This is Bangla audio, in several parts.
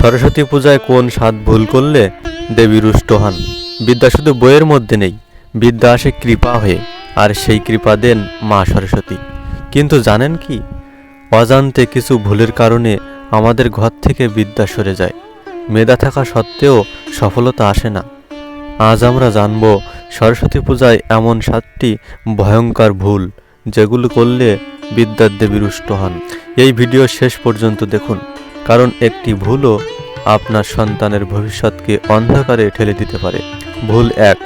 সরস্বতী পূজায় কোন সাত ভুল করলে দেবী রুষ্ট হন? বিদ্যা শুধু বইয়ের মধ্যে নেই, বিদ্যা আসে কৃপা হয়ে, আর সেই কৃপা দেন মা সরস্বতী। কিন্তু জানেন কি? অজান্তে কিছু ভুলের কারণে আমাদের ঘর থেকে বিদ্যা সরে যায়। মেধা থাকা সত্ত্বেও সফলতা আসে না। আজ আমরা জানব সরস্বতী পূজায় এমন সাতটি ভয়ঙ্কর ভুল, যেগুলো করলে বিদ্যার দেবী রুষ্ট হন। এই ভিডিও শেষ পর্যন্ত দেখুন। কারণ একটি ভুলও আপনার সন্তানের ভবিষ্যৎকে অন্ধকারে ঠেলে দিতে পারে। ভুল এক,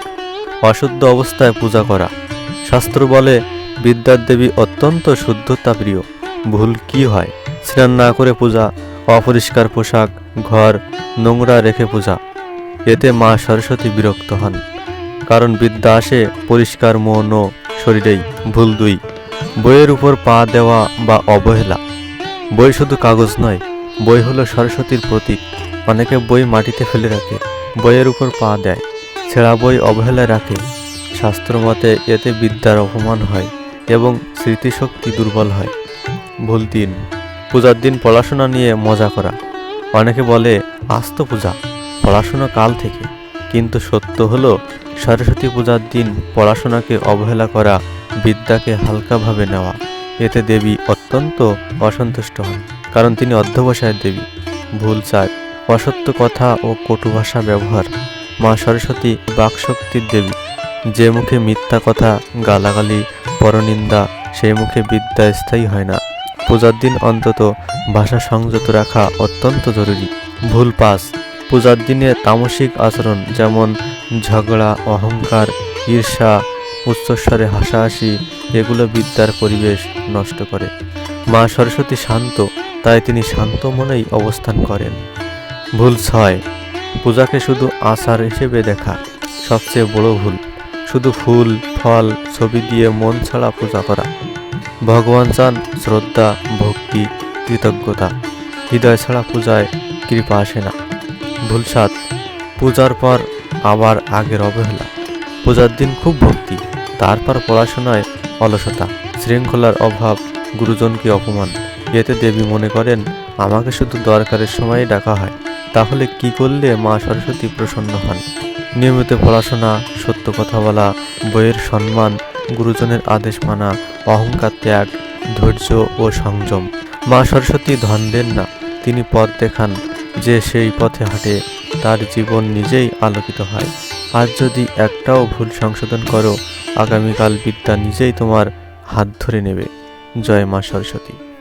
অশুদ্ধ অবস্থায় পূজা করা। শাস্ত্র বলে, বিদ্যার দেবী অত্যন্ত শুদ্ধতা প্রিয়। ভুল কি হয়? স্নান না করে পূজা, অপরিষ্কার পোশাক, ঘর, নোংরা রেখে পূজা। এতে মা সরস্বতী বিরক্ত হন। কারণ বিদ্যা আসে পরিষ্কার মন ও শরীরেই। ভুল দুই, বইয়ের উপর পা দেওয়া বা অবহেলা। বই শুধু কাগজ নয় বই হলো সরস্বতীর প্রতীক। অনেকে বই মাটিতে ফেলে রাখে, বইয়ের উপর পা দেয়, ছেঁড়া বই অবহেলায় রাখে। শাস্ত্র মতে এতে বিদ্যার অপমান হয় এবং স্মৃতিশক্তি দুর্বল হয়। ভুল দিন, পূজার দিন পড়াশোনা নিয়ে মজা করা। অনেকে বলে আজ তো পূজা, পড়াশোনা কাল থেকে। কিন্তু সত্য হলো, সরস্বতী পূজার দিন পড়াশোনাকে অবহেলা করা, বিদ্যাকে হালকাভাবে নেওয়া। এতে দেবী অত্যন্ত অসন্তুষ্ট হন। কারণ তিনি অধ্যবসায়ের দেবী। ভুল চায় অসত্য কথা ও কটু ভাষা ব্যবহার। মা সরস্বতী বাকশক্তির দেবী। যে মুখে মিথ্যা কথা, গালাগালি, পরনিন্দা, সেই মুখে বিদ্যা স্থায়ী হয় না। পূজার দিন অন্তত ভাষা সংযত রাখা অত্যন্ত জরুরি। ভুল পাস। পূজার দিনে তামসিক আচরণ যেমন ঝগড়া, অহংকার, ঈর্ষা, উচ্চস্বরে হাসাহাসি, এগুলো বিদ্যার পরিবেশ নষ্ট করে। মা সরস্বতী শান্ত, তাই তিনি শান্ত মনেই অবস্থান করেন। ভুল ছয়, পূজাকে শুধু আচার হিসেবে দেখা সবচেয়ে বড় ভুল। শুধু ফুল, ফল, ছবি দিয়ে মন ছাড়া পূজা করা। ভগবান চান শ্রদ্ধা, ভক্তি, কৃতজ্ঞতা। হৃদয় ছাড়া পূজায় কৃপা আসে না। ভুল সাত, পূজার পর আবার আগের অবহেলা। পূজার দিন খুব ভক্তি, তারপর পড়াশোনায় অলসতা, শৃঙ্খলার অভাব গুরুজনকে অপমান। এতে দেবী মনে করেন, আমাকে শুধু দরকারের সময় ডাকা হয়। তাহলে কি করলে মা সরস্বতী প্রসন্ন হন? নিয়মিত পড়াশোনা, সত্য কথা বলা, বইয়ের সম্মান, গুরুজনের আদেশ মানা, অহংকার ত্যাগ, ধৈর্য ও সংযম। মা সরস্বতী ধন দেন না, তিনি পথ দেখান যে সেই পথে হাঁটে, তার জীবন নিজেই আলোকিত হয়। আজ যদি একটাও ভুল সংশোধন করো, আগামীকাল বিদ্যা নিজেই তোমার হাত ধরে নেবে। জয় মা সরস্বতী।